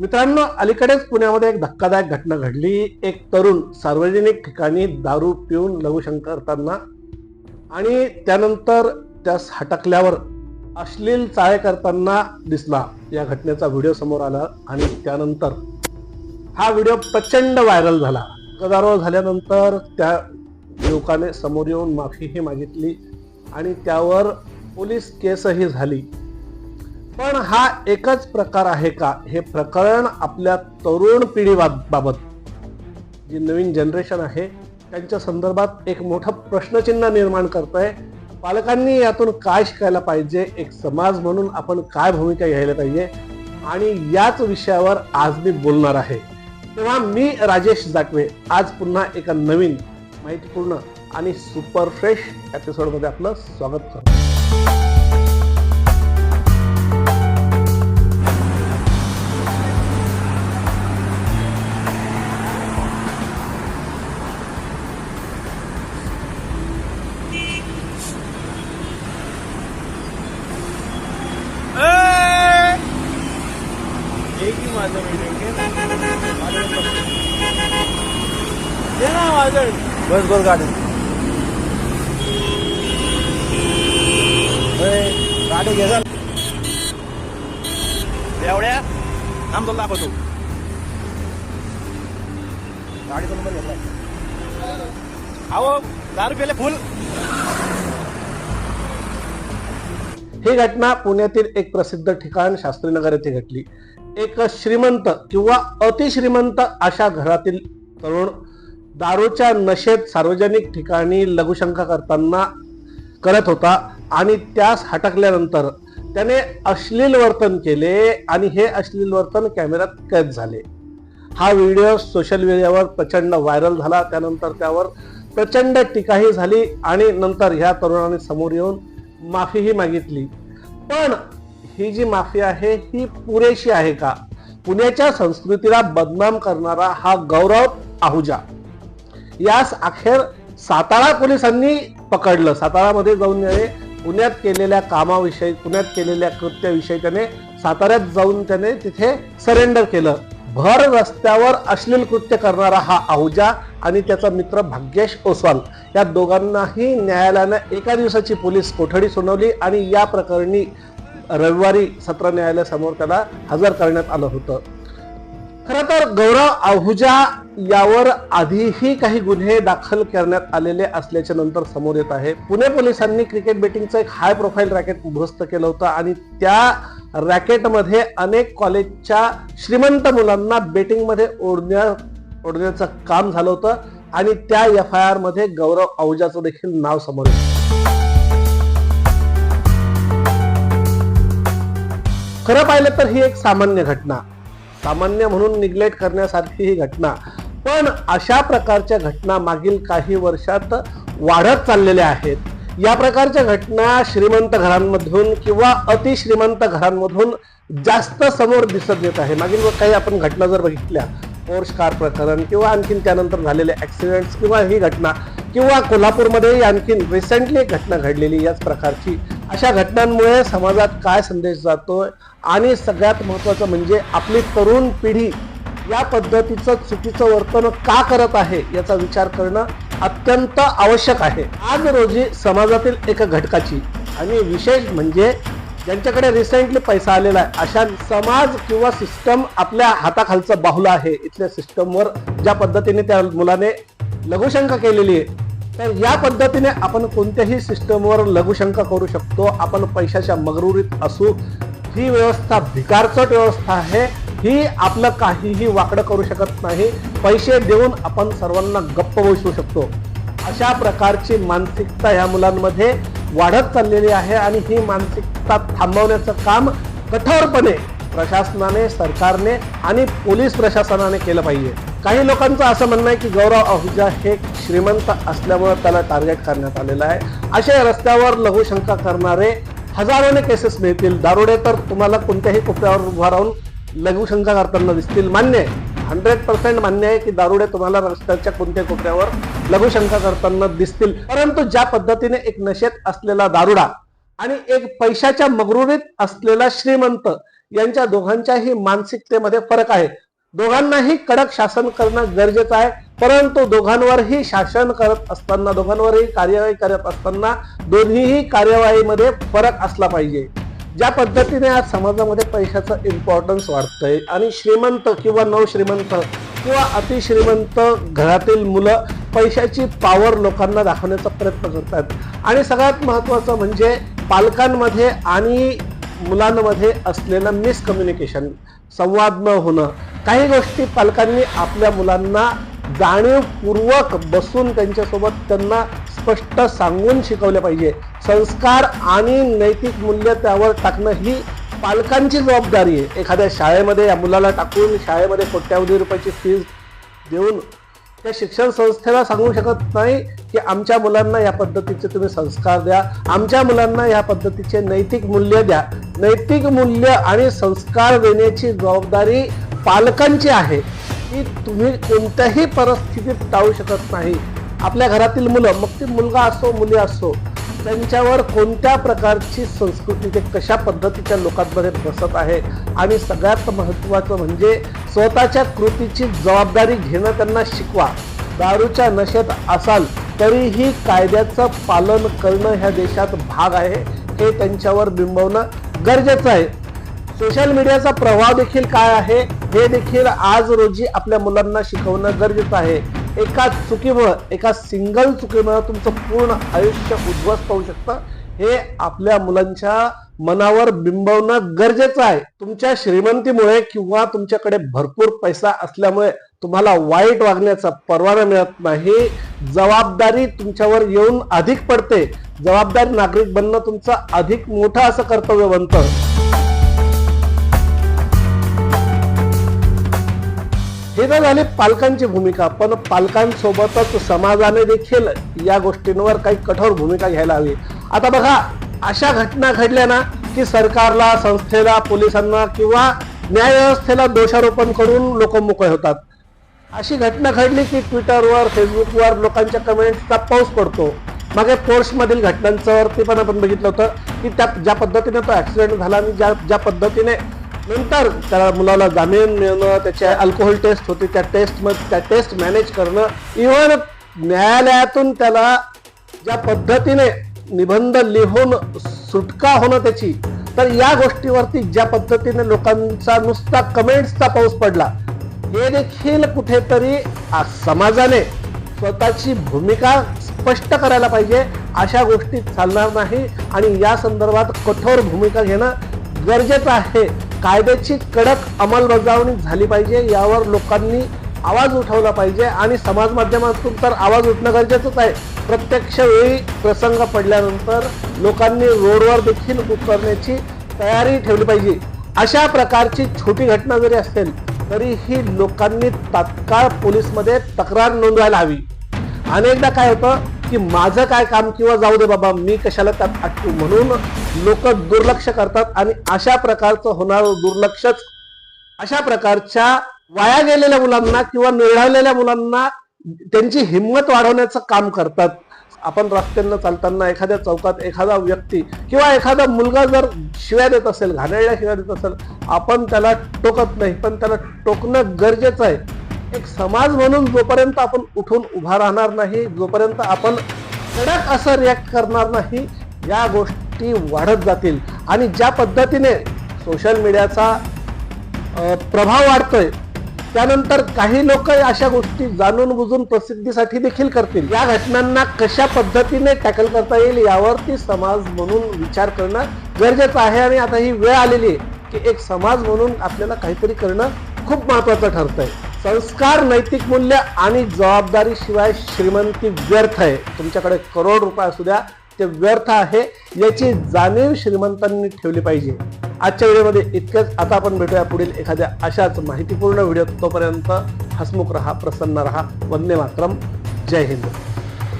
मित्रांनो अलीकडेच पुण्यामध्ये एक धक्कादायक घटना घडली. एक तरुण सार्वजनिक ठिकाणी दारू पिऊन लघुशंक करताना आणि त्यानंतर त्यास हटकल्यावर अश्लील चाळे करताना दिसला. या घटनेचा व्हिडिओ समोर आला आणि त्यानंतर हा व्हिडिओ प्रचंड व्हायरल झाला. गदारोळ झाल्यानंतर त्या युवकाने समोर येऊन माफीही मागितली आणि त्यावर पोलीस केसही झाली. पण हा एकच प्रकार आहे का? हे प्रकरण आपल्या तरुण पिढी बाबत. जी नवीन जनरेशन आहे त्यांच्या संदर्भात एक मोठं प्रश्नचिन्ह निर्माण करत आहे पालकांनी यातून काय शिकायला पाहिजे? एक समाज म्हणून आपण काय भूमिका घ्यायला पाहिजे? आणि याच विषयावर आज मी बोलणार आहे. तेव्हा मी राजेश जाटवे आज पुन्हा एका नवीन माहितीपूर्ण आणि सुपर फ्रेश एपिसोडमध्ये आपलं स्वागत करतो. ये की माझं व्हिडिओ घे ना. माझं बघ. घे ना माझं. बस बस गाडी. गाडी घे एवढ्या? थांब तुला दाखवतो. गाडीचा नंबर घेतलाय अहो दारू पेले फुल ही घटना पुण्यातील एक प्रसिद्ध ठिकाण शास्त्रीनगर येथे घडली. एक श्रीमंत किंवा अतिश्रीमंत अशा घरातील तरुण दारूच्या नशेत सार्वजनिक ठिकाणी लघुशंका करताना करत होता आणि त्यास हटकल्यानंतर त्याने अश्लील वर्तन केले आणि हे अश्लील वर्तन कॅमेऱ्यात कैद झाले. हा व्हिडिओ सोशल मीडियावर प्रचंड व्हायरल झाला. त्यानंतर त्यावर प्रचंड टीकाही झाली आणि नंतर ह्या तरुणाने समोर येऊन माफीही मागितली. पण ही जी माफी आहे ही पुरेशी आहे का? पुण्याच्या संस्कृतीला बदनाम करणारा हा गौरव आहुजा. यास अखेर सातारा पोलिसांनी पकडलं. सातारामध्ये जाऊन त्याने पुण्यात केलेल्या कामाविषयी पुण्यात केलेल्या कृत्याविषयी त्याने साताऱ्यात जाऊन त्याने तिथे सरेंडर केलं. भर रस्त्यावर अश्लील कृत्य करणारा हा आहुजा आणि त्याचा मित्र भाग्येश ओसवाल या दोघांनाही न्यायालयानं एका दिवसाची पोलीस कोठडी सुनावली आणि या प्रकरणी रविवारी सत्र न्यायालयासमोर त्याला हजर करण्यात आलं होतं. खर तर गौरव आहुजा यावर आधीही काही गुन्हे दाखल करण्यात आलेले असल्याचे नंतर समोर येत आहे. पुणे पोलिसांनी क्रिकेट बेटिंगचं एक हाय प्रोफाईल रॅकेट उद्ध्वस्त केलं होतं आणि त्या रॅकेटमध्ये अनेक कॉलेजच्या श्रीमंत मुलांना बेटिंगमध्ये ओढण्या ओढण्याचं काम झालं होतं आणि त्या एफ आय आरमध्ये गौरव आहुजाचं देखील नाव समोर येतं. खरं पाहिलं तर ही एक सामान्य घटना. सामान्य म्हणून निग्लेक्ट करण्यासारखी ही घटना. पण अशा प्रकारच्या घटना मागील काही वर्षात वाढत चाललेल्या आहेत. या प्रकारच्या घटना श्रीमंत घरांमधून किंवा अतिश्रीमंत घरांमधून जास्त समोर दिसत येत आहे. मागील काही आपण घटना जर बघितल्या पोर्श कार प्रकरण किंवा आणखीन त्यानंतर झालेले ॲक्सिडेंट्स किंवा ही घटना किंवा कोल्हापूरमध्ये आणखीन रिसेंटली एक घटना घडलेली याच प्रकारची अशा घटनांमुळे समाजात काय संदेश जातोय? आणि सगळ्यात महत्वाचं म्हणजे आपली तरुण पिढी या पद्धतीचं चुकीचं वर्तन का करत आहे याचा विचार करणं अत्यंत आवश्यक आहे. आज रोजी समाजातील एका घटकाची आणि विशेष म्हणजे ज्यांच्याकडे रिसेंटली पैसा आलेला आहे अशा समाज किंवा सिस्टम आपल्या हाताखालचं बाहुलं आहे. इथल्या सिस्टमवर ज्या पद्धतीने त्या मुलाने लघुशंका केलेली आहे तर या पद्धतीने आपण कोणत्याही सिस्टमवर लघुशंका करू शकतो. आपण पैशाच्या मगरुरीत असू ही व्यवस्था भिकारचट व्यवस्था आहे. ही आपलं काहीही वाकडं करू शकत नाही. पैसे देऊन आपण सर्वांना गप्प बसू शकतो. अशा प्रकारची मानसिकता या मुलांमध्ये वाढत चाललेली आहे आणि ही मानसिकता थांबवण्याचं काम कठोरपणे प्रशासनाने सरकारने आणि पोलीस प्रशासनाने केलं पाहिजे. काही लोकांचं असं म्हणणं आहे की गौरव आहुजा हे श्रीमंत असल्यामुळे त्याला टार्गेट करण्यात आलेलं आहे. अशा रस्त्यावर लघुशंका करणारे हजारोने केसेस मिळतील. दारुडे तर तुम्हाला कोणत्याही कोपऱ्यावर उभा राहून लघुशंका करताना दिसतील. मान्य आहे हंड्रेड पर्सेंट मान्य आहे की दारुडे तुम्हाला रस्त्याच्या कोणत्या कोपऱ्यावर लघुशंका करताना दिसतील. परंतु ज्या पद्धतीने एक नशेत असलेला दारुडा आणि एक पैशाच्या मगरुरीत असलेला श्रीमंत यांच्या दोघांच्याही मानसिकतेमध्ये फरक आहे. दोघांनाही कडक शासन करणं गरजेचं आहे. परंतु दोघांवरही शासन करत असताना दोघांवरही कार्यवाही करत असताना दोन्हीही कार्यवाहीमध्ये फरक असला पाहिजे. ज्या पद्धतीने आज समाजामध्ये पैशाचं इम्पॉर्टन्स वाढतंय आणि श्रीमंत किंवा नवश्रीमंत किंवा अतिश्रीमंत घरातील मुलं पैशाची पावर लोकांना दाखवण्याचा प्रयत्न करतात आणि सगळ्यात महत्त्वाचं म्हणजे पालकांमध्ये आणि मुलांमध्ये असलेलं मिसकम्युनिकेशन संवाद न होणं. काही गोष्टी पालकांनी आपल्या मुलांना जाणीवपूर्वक बसून त्यांच्यासोबत त्यांना स्पष्ट सांगून शिकवले पाहिजे. संस्कार आणि नैतिक मूल्य त्यावर टाकणं ही पालकांची जबाबदारी आहे. एखाद्या शाळेमध्ये या मुलाला टाकून शाळेमध्ये कोट्यावधी रुपयाची फीज देऊन त्या शिक्षण संस्थेला सांगू शकत नाही की आमच्या मुलांना या पद्धतीचे तुम्ही संस्कार द्या आमच्या मुलांना या पद्धतीचे नैतिक मूल्य द्या. नैतिक मूल्य आणि संस्कार देण्याची जबाबदारी पालकांची आहे की तुम्ही कोणत्याही परिस्थितीत टाळू शकत नाही. आपल्या घरातील मुलं मग ती मुलगा असो मुली असो त्यांच्यावर कोणत्या प्रकारची संस्कृती ते कशा पद्धतीच्या लोकांमध्ये बसत आहे आणि सगळ्यात महत्त्वाचं म्हणजे स्वतःच्या कृतीची जबाबदारी घेणं त्यांना शिकवा. दारूच्या नशेत असाल तरीही कायद्याचं पालन करणं ह्या देशात भाग आहे हे त्यांच्यावर बिंबवणं गरजेचं आहे. सोशल मीडियाचा प्रभाव देखील काय आहे हे देखील आज रोजी आपल्या मुलांना शिकवणं गरजेचं आहे. एका चुकीमुळं एका सिंगल चुकीमुळं तुमचं पूर्ण आयुष्य उद्ध्वस्त होऊ शकतं. हे आपल्या मुलांच्या मनावर बिंबवणं गरजेचं आहे. तुमच्या श्रीमंतीमुळे किंवा तुमच्याकडे भरपूर पैसा असल्यामुळे तुम्हाला वाईट वागण्याचा परवाना मिळत नाही. जबाबदारी तुमच्यावर येऊन अधिक पडते. जबाबदार नागरिक बनणं तुमचं अधिक मोठं असं कर्तव्य बनतं हे तर झाले पालकांची भूमिका पण पालकांसोबतच समाजाने देखील या गोष्टींवर काही कठोर भूमिका घ्यायला हवी. आता बघा अशा घटना घडल्या ना की सरकारला संस्थेला पोलिसांना किंवा न्यायव्यवस्थेला दोषारोपण करून लोक मोकळे होतात. अशी घटना घडली की ट्विटरवर फेसबुकवर लोकांच्या कमेंट्सचा पाऊस पडतो. मागे पोर्ट्समधील घटनांच्यावरती पण आपण बघितलं होतं की त्या ज्या पद्धतीने तो ॲक्सिडेंट झाला आणि ज्या ज्या पद्धतीने नंतर त्या मुलाला जामीन मिळणं त्याच्या अल्कोहोल टेस्ट होती त्या टेस्ट त्या टेस्ट मॅनेज करणं इव्हन न्यायालयातून त्याला ज्या पद्धतीने निबंध लिहून सुटका होणं त्याची तर या गोष्टीवरती ज्या पद्धतीने लोकांचा नुसता कमेंट्सचा पाऊस पडला हे देखील कुठेतरी समाजाने स्वतःची भूमिका स्पष्ट करायला पाहिजे अशा गोष्टी चालणार नाही. आणि या संदर्भात कठोर भूमिका घेणं गरजेचं आहे. कायद्याची कडक अंमलबजावणी झाली पाहिजे यावर लोकांनी आवाज उठवला पाहिजे आणि समाज माध्यमातून तर आवाज उठणं गरजेचंच आहे. प्रत्यक्ष वेळी प्रसंग पडल्यानंतर लोकांनी रोडवर देखील उतरण्याची तयारी ठेवली पाहिजे. अशा प्रकारची छोटी घटना जरी असेल तरीही लोकांनी तात्काळ पोलीसमध्ये तक्रार नोंदवायला हवी. अनेकदा काय होतं की माझं काय काम किंवा जाऊ दे बाबा मी कशाला त्यात अटकू? म्हणून लोक दुर्लक्ष करतात आणि अशा प्रकारचं होणारं दुर्लक्षच अशा प्रकारच्या वाया गेलेल्या मुलांना किंवा निराळलेल्या मुलांना त्यांची हिंमत वाढवण्याचं काम करतात. आपण रस्त्यांना चालताना एखाद्या चौकात एखादा व्यक्ती किंवा एखादा मुलगा जर शिव्या देत असेल घाणेरड्या शिव्या देत असेल आपण त्याला टोकत नाही पण त्याला टोकणं गरजेचं आहे. एक समाज म्हणून जोपर्यंत आपण उठून उभा राहणार नाही जोपर्यंत आपण कडक असं रिॲक्ट करणार नाही या गोष्टी वाढत जातील. आणि ज्या पद्धतीने सोशल मीडियाचा प्रभाव वाढतोय त्यानंतर काही लोक अशा गोष्टी जाणून बुजून प्रसिद्धीसाठी देखील करतील. या घटनांना कशा पद्धतीने टॅकल करता येईल यावरती समाज म्हणून विचार करणं गरजेचं आहे. आणि आता ही वेळ आलेली आहे की एक समाज म्हणून आपल्याला काहीतरी करणं खूप महत्वाचं ठरतंय. संस्कार नैतिक मूल्य आणि जबाबदारीशिवाय श्रीमंती व्यर्थ आहे. तुमच्याकडे करोड रुपये असू द्या ते व्यर्थ आहे याची जाणीव श्रीमंतांनी ठेवली पाहिजे. आजच्या व्हिडिओमध्ये इतकेच. आता आपण भेटूया पुढील एखाद्या अशाच माहितीपूर्ण व्हिडिओ तोपर्यंत हसमुख रहा प्रसन्न रहा. वंदे मातरम. जय हिंद.